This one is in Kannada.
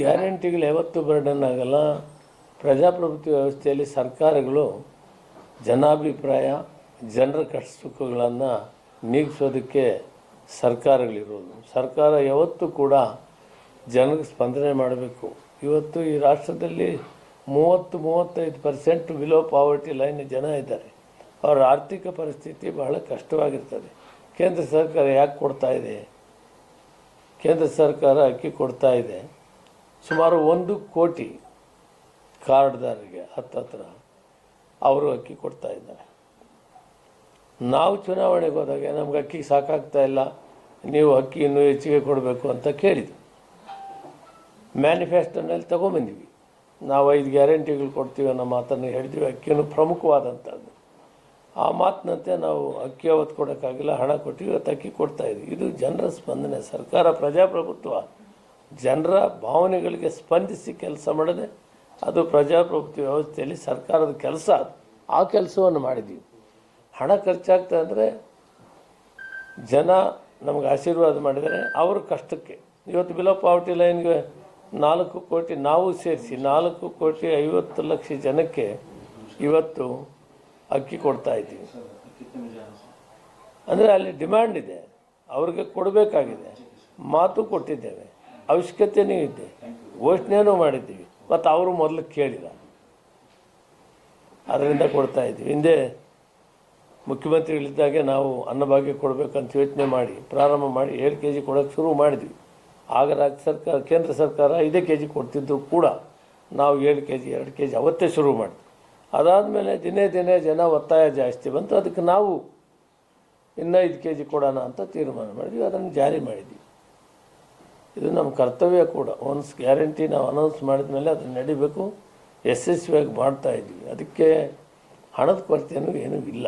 ಗ್ಯಾರಂಟಿಗಳು ಯಾವತ್ತು ಬರ್ಡನ್ ಆಗಲ್ಲ. ಪ್ರಜಾಪ್ರಭುತ್ವ ವ್ಯವಸ್ಥೆಯಲ್ಲಿ ಸರ್ಕಾರಗಳು ಜನಾಭಿಪ್ರಾಯ, ಜನರ ಕಷ್ಟ ಸುಖಗಳನ್ನು ನೀಗಿಸೋದಕ್ಕೆ ಸರ್ಕಾರಗಳಿರೋದು. ಸರ್ಕಾರ ಯಾವತ್ತು ಕೂಡ ಜನರಿಗೆ ಸ್ಪಂದನೆ ಮಾಡಬೇಕು. ಇವತ್ತು ಈ ರಾಷ್ಟ್ರದಲ್ಲಿ ಮೂವತ್ತು, ಮೂವತ್ತೈದು ಪರ್ಸೆಂಟ್ ಬಿಲೋ ಪಾವರ್ಟಿ ಲೈನ್ ಜನ ಇದ್ದಾರೆ. ಅವರ ಆರ್ಥಿಕ ಪರಿಸ್ಥಿತಿ ಬಹಳ ಕಷ್ಟವಾಗಿರ್ತದೆ. ಕೇಂದ್ರ ಸರ್ಕಾರ ಯಾಕೆ ಕೊಡ್ತಾ ಇದೆ? ಕೇಂದ್ರ ಸರ್ಕಾರ ಅಕ್ಕಿ ಕೊಡ್ತಾ ಇದೆ. ಸುಮಾರು ಒಂದು ಕೋಟಿ ಕಾರ್ಡ್ದಾರರಿಗೆ ಹತ್ತತ್ರ ಅವರು ಅಕ್ಕಿ ಕೊಡ್ತಾ ಇದ್ದಾರೆ. ನಾವು ಚುನಾವಣೆಗೆ ಹೋದಾಗ ನಮ್ಗೆ ಅಕ್ಕಿ ಸಾಕಾಗ್ತಾ ಇಲ್ಲ, ನೀವು ಅಕ್ಕಿ ಇನ್ನೂ ಹೆಚ್ಚಿಗೆ ಕೊಡಬೇಕು ಅಂತ ಕೇಳಿದ್ವಿ. ಮ್ಯಾನಿಫೆಸ್ಟೋನಲ್ಲಿ ತೊಗೊಂಬಂದಿವಿ. ನಾವು ಐದು ಗ್ಯಾರಂಟಿಗಳು ಕೊಡ್ತೀವಿ ಅನ್ನೋ ಮಾತನ್ನು ಹೇಳಿದ್ವಿ. ಅಕ್ಕಿಯನ್ನು ಪ್ರಮುಖವಾದಂಥದ್ದು. ಆ ಮಾತಿನಂತೆ ನಾವು ಅಕ್ಕಿ ಅವತ್ತು ಕೊಡೋಕ್ಕಾಗಿಲ್ಲ, ಹಣ ಕೊಟ್ಟಿವಿ, ಇವತ್ತು ಅಕ್ಕಿ ಕೊಡ್ತಾ ಇದ್ವಿ. ಇದು ಜನರ ಸ್ಪಂದನೆ. ಸರ್ಕಾರ ಪ್ರಜಾಪ್ರಭುತ್ವ ಜನರ ಭಾವನೆಗಳಿಗೆ ಸ್ಪಂದಿಸಿ ಕೆಲಸ ಮಾಡದೆ ಅದು ಪ್ರಜಾಪ್ರಭುತ್ವ ವ್ಯವಸ್ಥೆಯಲ್ಲಿ ಸರ್ಕಾರದ ಕೆಲಸ ಆ ಕೆಲಸವನ್ನು ಮಾಡಿದ್ವಿ. ಹಣ ಖರ್ಚಾಗ್ತದೆ ಅಂದರೆ ಜನ ನಮಗೆ ಆಶೀರ್ವಾದ ಮಾಡಿದರೆ ಅವ್ರ ಕಷ್ಟಕ್ಕೆ. ಇವತ್ತು ಬಿಲೋ ಪಾವರ್ಟಿ ಲೈನ್ಗೆ ನಾಲ್ಕು ಕೋಟಿ ನಾವು ಸೇರಿಸಿ ನಾಲ್ಕು ಕೋಟಿ ಐವತ್ತು ಲಕ್ಷ ಜನಕ್ಕೆ ಇವತ್ತು ಅಕ್ಕಿ ಕೊಡ್ತಾ ಇದ್ದೀವಿ. ಅಂದರೆ ಅಲ್ಲಿ ಡಿಮ್ಯಾಂಡ್ ಇದೆ. ಅವ್ರಿಗೆ ಕೊಡಬೇಕಾಗಿದೆ. ಮಾತು ಕೊಟ್ಟಿದ್ದೇವೆ. ಅವಶ್ಯಕತೆಯೂ ಇದೆ. ಘೋಷಣೆಯೂ ಮಾಡಿದ್ದೀವಿ. ಮತ್ತು ಅವರು ಮೊದಲು ಕೇಳಿದ. ಅದರಿಂದ ಕೊಡ್ತಾ ಇದ್ದೀವಿ ಹಿಂದೆ ಮುಖ್ಯಮಂತ್ರಿಗಳಿದ್ದಾಗೆ ನಾವು ಅನ್ನಭಾಗ್ಯ ಕೊಡಬೇಕಂತ ಯೋಚನೆ ಮಾಡಿ, ಪ್ರಾರಂಭ ಮಾಡಿ ಏಳು ಕೆ ಜಿ ಕೊಡೋಕ್ಕೆ ಶುರು ಮಾಡಿದ್ವಿ. ಆಗ ರಾಜ್ಯ ಸರ್ಕಾರ, ಕೇಂದ್ರ ಸರ್ಕಾರ ಐದೇ ಕೆ ಜಿ ಕೊಡ್ತಿದ್ರು ಕೂಡ ನಾವು ಏಳು ಕೆ ಜಿ ಎರಡು ಕೆ ಜಿ ಅವತ್ತೇ ಶುರು ಮಾಡಿದ್ವಿ. ಅದಾದಮೇಲೆ ದಿನೇ ದಿನೇ ಜನ ಒತ್ತಾಯ ಜಾಸ್ತಿ ಬಂತು. ಅದಕ್ಕೆ ನಾವು ಇನ್ನೂ ಐದು ಕೆ ಜಿ ಕೊಡೋಣ ಅಂತ ತೀರ್ಮಾನ ಮಾಡಿದ್ವಿ. ಅದನ್ನು ಜಾರಿ ಮಾಡಿದ್ವಿ. ಇದು ನಮ್ಮ ಕರ್ತವ್ಯ ಕೂಡ. ಒನ್ಸ್ ಗ್ಯಾರಂಟಿ ನಾವು ಅನೌನ್ಸ್ ಮಾಡಿದ ಮೇಲೆ ಅದನ್ನು ನಡಿಬೇಕು. ಯಶಸ್ವಿಯಾಗಿ ಮಾಡ್ತಾ ಇದ್ವಿ ಅದಕ್ಕೆ ಹಣದ ಕೊರತೆಯೂ ಏನೂ ಇಲ್ಲ.